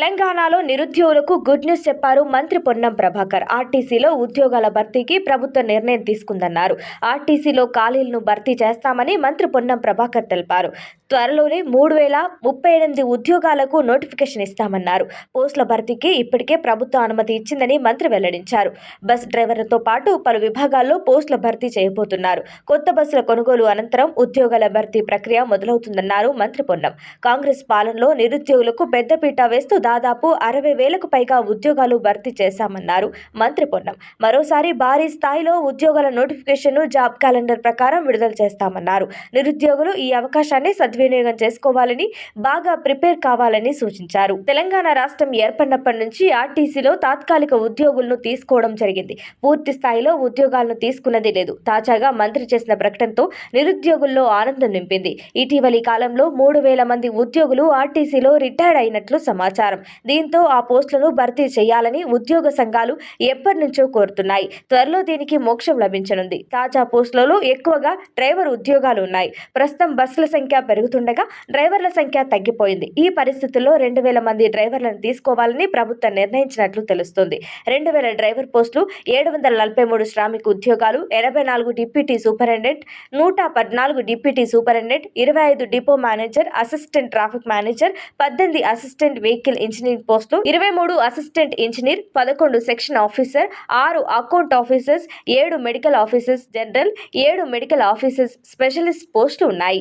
తెలంగాణలో నిరుద్యోగులకు good news చెప్పారు మంత్రి పొన్నం ప్రభాకర్. ఆర్టీసీలో ఉద్యోగాల భర్తీకి ప్రభుత్వం నిర్ణయం తీసుకుందన్నారు. ఆర్టీసీలో ఖాళీలను భర్తీ చేస్తామని మంత్రి పొన్నం ప్రభాకర్ తెలిపారు. త్వరలోనే మూడు వేల ముప్పై ఎనిమిది ఉద్యోగాలకు నోటిఫికేషన్ ఇస్తామన్నారు. పోస్టుల భర్తీకి ఇప్పటికే ప్రభుత్వం అనుమతి ఇచ్చిందని మంత్రి వెల్లడించారు. బస్ డ్రైవర్లతో పాటు పలు విభాగాల్లో పోస్టుల భర్తీ చేయబోతున్నారు. కొత్త బస్సుల కొనుగోలు అనంతరం ఉద్యోగాల భర్తీ ప్రక్రియ మొదలవుతుందన్నారు మంత్రి పొన్నం. కాంగ్రెస్ పాలనలో నిరుద్యోగులకు పెద్దపీట వేస్తూ దాదాపు అరవై వేలకు పైగా ఉద్యోగాలు భర్తీ చేశామన్నారు మంత్రి పొన్నం. మరోసారి భారీ స్థాయిలో ఉద్యోగాల నోటిఫికేషన్ను జాబ్ క్యాలెండర్ ప్రకారం విడుదల చేస్తామన్నారు. నిరుద్యోగులు ఈ అవకాశాన్ని సద్వినియోగం చేసుకోవాలని బాగా ప్రిపేర్ కావాలని సూచించారు. తెలంగాణ రాష్ట్రం ఏర్పడినప్పటి నుంచి ఆర్టీసీలో తాత్కాలిక ఉద్యోగులను తీసుకోవడం జరిగింది. పూర్తి స్థాయిలో ఉద్యోగాలను తీసుకున్నది లేదు. తాజాగా మంత్రి చేసిన ప్రకటనతో నిరుద్యోగుల్లో ఆనందం నింపింది. ఇటీవలి కాలంలో మూడు వేల మంది ఉద్యోగులు ఆర్టీసీలో రిటైర్డ్ అయినట్లు సమాచారం. దీంతో ఆ పోస్టులను భర్తీ చేయాలని ఉద్యోగ సంఘాలు ఎప్పటి నుంచో కోరుతున్నాయి. త్వరలో దీనికి మోక్షం లభించనుంది. తాజా పోస్టులలో ఎక్కువగా డ్రైవర్ ఉద్యోగాలు ఉన్నాయి. ప్రస్తుతం బస్సుల సంఖ్య పెరుగుతుండగా డ్రైవర్ల సంఖ్య తగ్గిపోయింది. ఈ పరిస్థితుల్లో రెండు వేల మంది డ్రైవర్లను తీసుకోవాలని ప్రభుత్వం నిర్ణయించినట్లు తెలుస్తుంది. రెండు వేల డ్రైవర్ పోస్టులు ఏడు వందల నలభై మూడు శ్రామిక ఉద్యోగాలు ఎనభై నాలుగు డిప్యూటీ సూపరింటెండెంట్ నూట పద్నాలుగు డిప్యూటీ సూపరింటెండెంట్ ఇరవై ఐదు depot manager assistant traffic manager పద్దెనిమిది అసిస్టెంట్ వెహికల్ ఇంజనీర్ పోస్టులు ఇరవై మూడు అసిస్టెంట్ ఇంజనీర్ పదకొండు సెక్షన్ ఆఫీసర్ ఆరు అకౌంట్ ఆఫీసర్స్ ఏడు మెడికల్ ఆఫీసర్స్ జనరల్ ఏడు మెడికల్ ఆఫీసర్స్ స్పెషలిస్ట్ పోస్టులు ఉన్నాయి.